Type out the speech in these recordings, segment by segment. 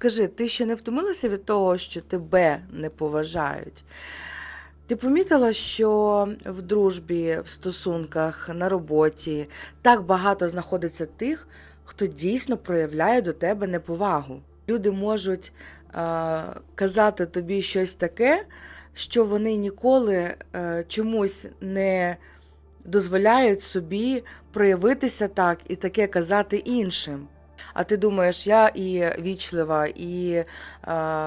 Скажи, ти ще не втомилася від того, що тебе не поважають? Ти помітила, що в дружбі, в стосунках, на роботі так багато знаходиться тих, хто дійсно проявляє до тебе неповагу. Люди можуть е, казати тобі щось таке, що вони ніколи е, чомусь не дозволяють собі проявитися так і таке казати іншим. А ти думаєш, я і вічлива, і е,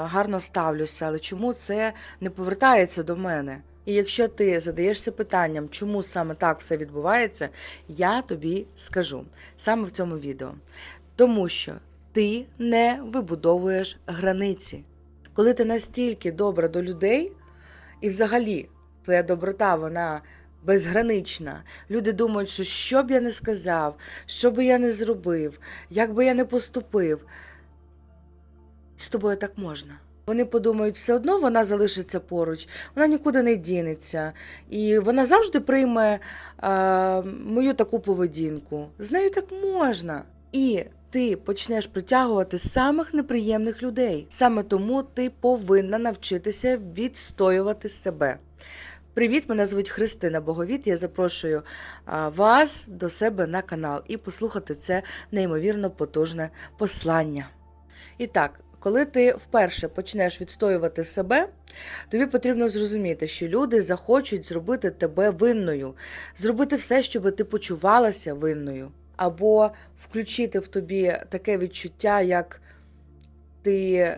гарно ставлюся, але чому це не повертається до мене? І якщо ти задаєшся питанням, чому саме так все відбувається, я тобі скажу саме в цьому відео. Тому що ти не вибудовуєш границі. Коли ти настільки добра до людей, і взагалі твоя доброта, вона безгранична. Люди думають, що що б я не сказав, що би я не зробив, як би я не поступив, з тобою так можна. Вони подумають, все одно вона залишиться поруч, вона нікуди не дінеться, і вона завжди прийме е, мою таку поведінку. З нею так можна. І ти почнеш притягувати самих неприємних людей. Саме тому ти повинна навчитися відстоювати себе. Привіт, мене звуть Христина Боговіт. Я запрошую вас до себе на канал і послухати це неймовірно потужне послання. І так, коли ти вперше почнеш відстоювати себе, тобі потрібно зрозуміти, що люди захочуть зробити тебе винною, зробити все, щоб ти почувалася винною, або включити в тобі таке відчуття, як ти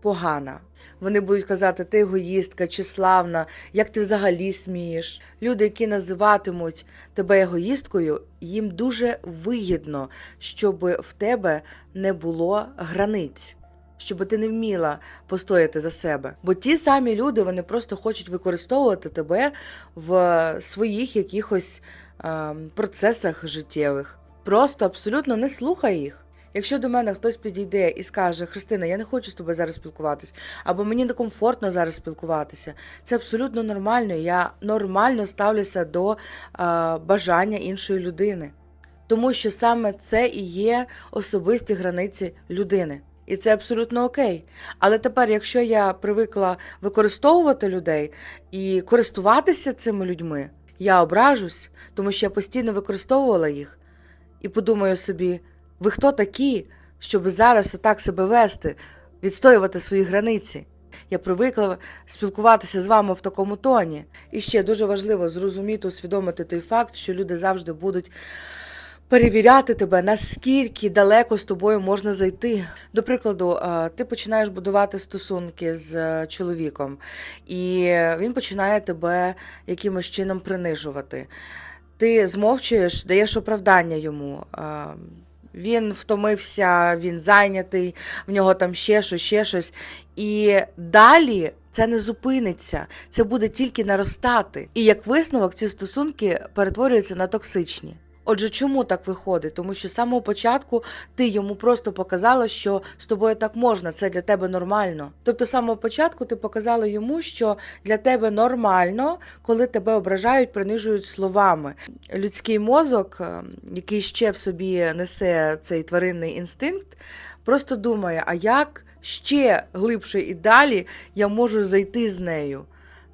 погана. Вони будуть казати, ти егоїстка чи славна, як ти взагалі смієш. Люди, які називатимуть тебе егоїсткою, їм дуже вигідно, щоб в тебе не було границь. Щоб ти не вміла постояти за себе. Бо ті самі люди вони просто хочуть використовувати тебе в своїх якихось е, процесах життєвих. Просто абсолютно не слухай їх. Якщо до мене хтось підійде і скаже, Христина, я не хочу з тобою зараз спілкуватися, або мені некомфортно зараз спілкуватися, це абсолютно нормально. Я нормально ставлюся до е, бажання іншої людини. Тому що саме це і є особисті границі людини. І це абсолютно окей. Але тепер, якщо я привикла використовувати людей і користуватися цими людьми, я ображусь, тому що я постійно використовувала їх і подумаю собі. Ви хто такі, щоб зараз отак себе вести, відстоювати свої границі? Я привикла спілкуватися з вами в такому тоні. І ще дуже важливо зрозуміти, усвідомити той факт, що люди завжди будуть перевіряти тебе, наскільки далеко з тобою можна зайти. До прикладу, ти починаєш будувати стосунки з е, чоловіком, і він починає тебе якимось чином принижувати. Ти змовчуєш, даєш оправдання йому. Він втомився, він зайнятий, в нього там ще щось, ще щось. І далі це не зупиниться, це буде тільки наростати. І як висновок, ці стосунки перетворюються на токсичні. Отже, чому так виходить? Тому що з самого початку ти йому просто показала, що з тобою так можна, це для тебе нормально. Тобто, з самого початку ти показала йому, що для тебе нормально, коли тебе ображають, принижують словами. Людський мозок, е, який ще в собі несе цей тваринний інстинкт, просто думає, а як ще глибше і далі я можу зайти з нею.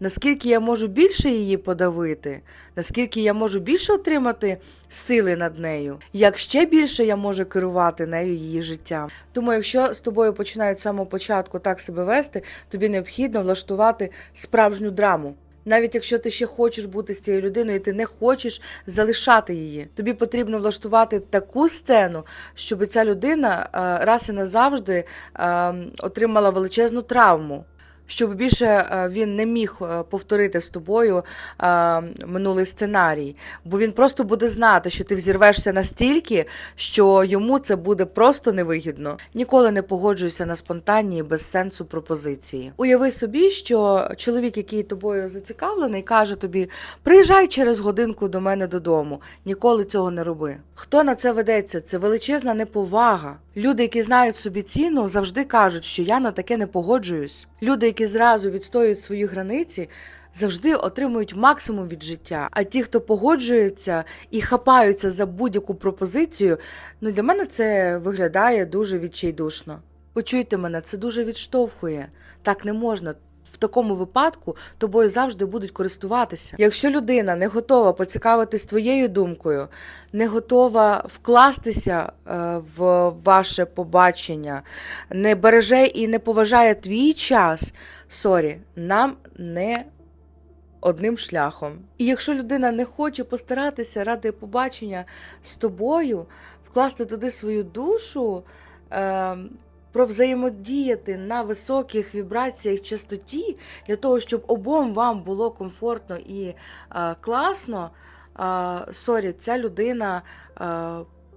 Наскільки я можу більше її подавити, наскільки я можу більше отримати сили над нею, як ще більше я можу керувати нею її життям. Тому, якщо з тобою починають з самого початку так себе вести, тобі необхідно влаштувати справжню драму. Навіть якщо ти ще хочеш бути з цією людиною, і ти не хочеш залишати її. Тобі потрібно влаштувати таку сцену, щоб ця людина е, раз і назавжди е, отримала величезну травму щоб більше е, він не міг е, повторити з тобою е, минулий сценарій, бо він просто буде знати, що ти взірвешся настільки, що йому це буде просто невигідно. Ніколи не погоджуйся на спонтанні без сенсу пропозиції. Уяви собі, що чоловік, який тобою зацікавлений, каже тобі: приїжджай через годинку до мене додому. Ніколи цього не роби. Хто на це ведеться? Це величезна неповага. Люди, які знають собі ціну, завжди кажуть, що я на таке не погоджуюсь. Люди, які зразу відстоюють свої границі, завжди отримують максимум від життя. А ті, хто погоджується і хапаються за будь-яку пропозицію, ну для мене це виглядає дуже відчайдушно. Почуйте мене, це дуже відштовхує. Так не можна. В такому випадку тобою завжди будуть користуватися. Якщо людина не готова поцікавитись твоєю думкою, не готова вкластися е, в ваше побачення, не береже і не поважає твій час, сорі, нам не одним шляхом. І якщо людина не хоче постаратися ради побачення з тобою, вкласти туди свою душу, е, провзаємодіяти на високих вібраціях частоті, для того, щоб обом вам було комфортно і е, класно, е, сорі, ця людина.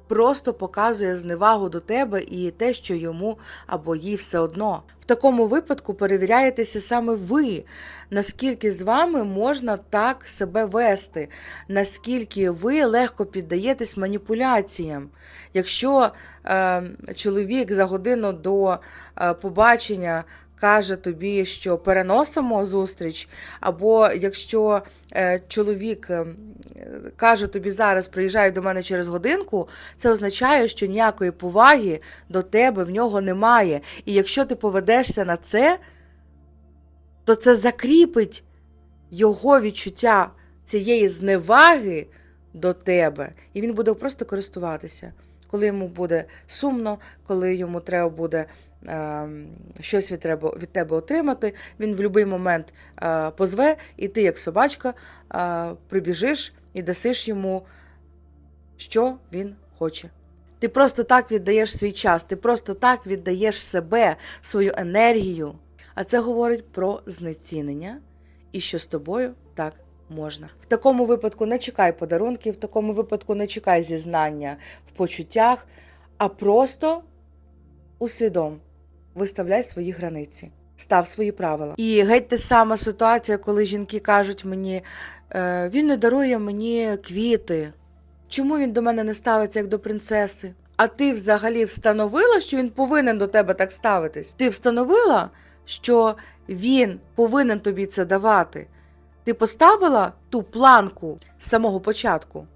Просто показує зневагу до тебе і те, що йому або їй все одно. В такому випадку перевіряєтеся саме ви, наскільки з вами можна так себе вести, наскільки ви легко піддаєтесь маніпуляціям. Якщо е, чоловік за годину до е, побачення каже тобі, що переносимо зустріч, або якщо е, чоловік е, каже тобі зараз, приїжджай до мене через годинку, це означає, що ніякої поваги до тебе в нього немає. І якщо ти поведешся на це, то це закріпить його відчуття цієї зневаги до тебе, і він буде просто користуватися. Коли йому буде сумно, коли йому треба буде е, щось від тебе, від тебе отримати, він в будь-який момент е, позве, і ти, як собачка, е, прибіжиш і дасиш йому, що він хоче. Ти просто так віддаєш свій час, ти просто так віддаєш себе, свою енергію. А це говорить про знецінення і що з тобою так можна. В такому випадку не чекай подарунків, в такому випадку не чекай зізнання в почуттях, а просто усвідом, виставляй свої границі, став свої правила. І геть та сама ситуація, коли жінки кажуть мені, «Е, він не дарує мені квіти. Чому він до мене не ставиться як до принцеси? А ти взагалі встановила, що він повинен до тебе так ставитись? Ти встановила, що він повинен тобі це давати? Ти поставила ту планку з самого початку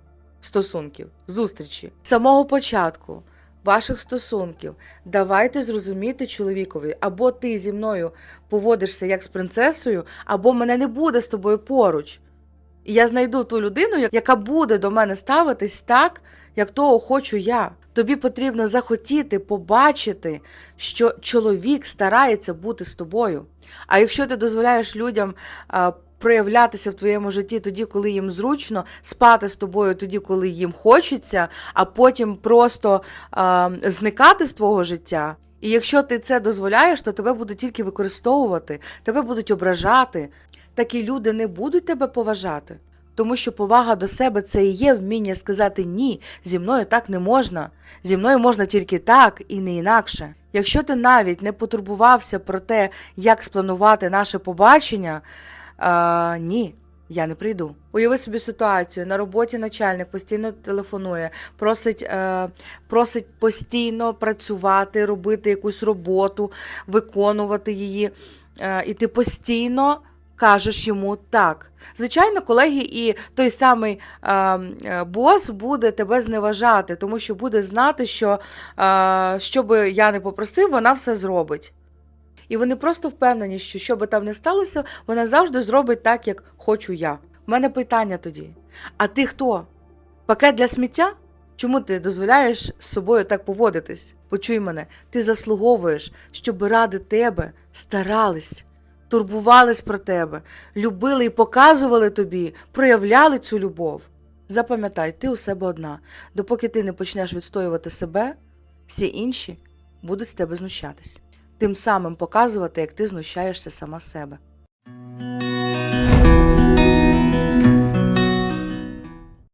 стосунків, зустрічі, з самого початку ваших стосунків. Давайте зрозуміти чоловікові, або ти зі мною поводишся як з принцесою, або мене не буде з тобою поруч. І я знайду ту людину, яка буде до мене ставитись так, як того хочу я. Тобі потрібно захотіти побачити, що чоловік старається бути з тобою. А якщо ти дозволяєш людям проявлятися в твоєму житті тоді, коли їм зручно, спати з тобою тоді, коли їм хочеться, а потім просто а, зникати з твого життя. І якщо ти це дозволяєш, то тебе будуть тільки використовувати, тебе будуть ображати. Такі люди не будуть тебе поважати. Тому що повага до себе це і є вміння сказати ні, зі мною так не можна. Зі мною можна тільки так і не інакше. Якщо ти навіть не потурбувався про те, як спланувати наше побачення, а, ні, я не прийду. Уяви собі ситуацію. На роботі начальник постійно телефонує, просить, е, просить постійно працювати, робити якусь роботу, виконувати її. Е, і ти постійно кажеш йому так. Звичайно, колеги, і той самий е, е, бос буде тебе зневажати, тому що буде знати, що е, що би я не попросив, вона все зробить. І вони просто впевнені, що що би там не сталося, вона завжди зробить так, як хочу я. У мене питання тоді: а ти хто? Пакет для сміття? Чому ти дозволяєш з собою так поводитись? Почуй мене, ти заслуговуєш, щоб ради тебе старались, турбувались про тебе, любили і показували тобі, проявляли цю любов. Запам'ятай, ти у себе одна. Допоки ти не почнеш відстоювати себе, всі інші будуть з тебе знущатись, тим самим показувати, як ти знущаєшся сама себе.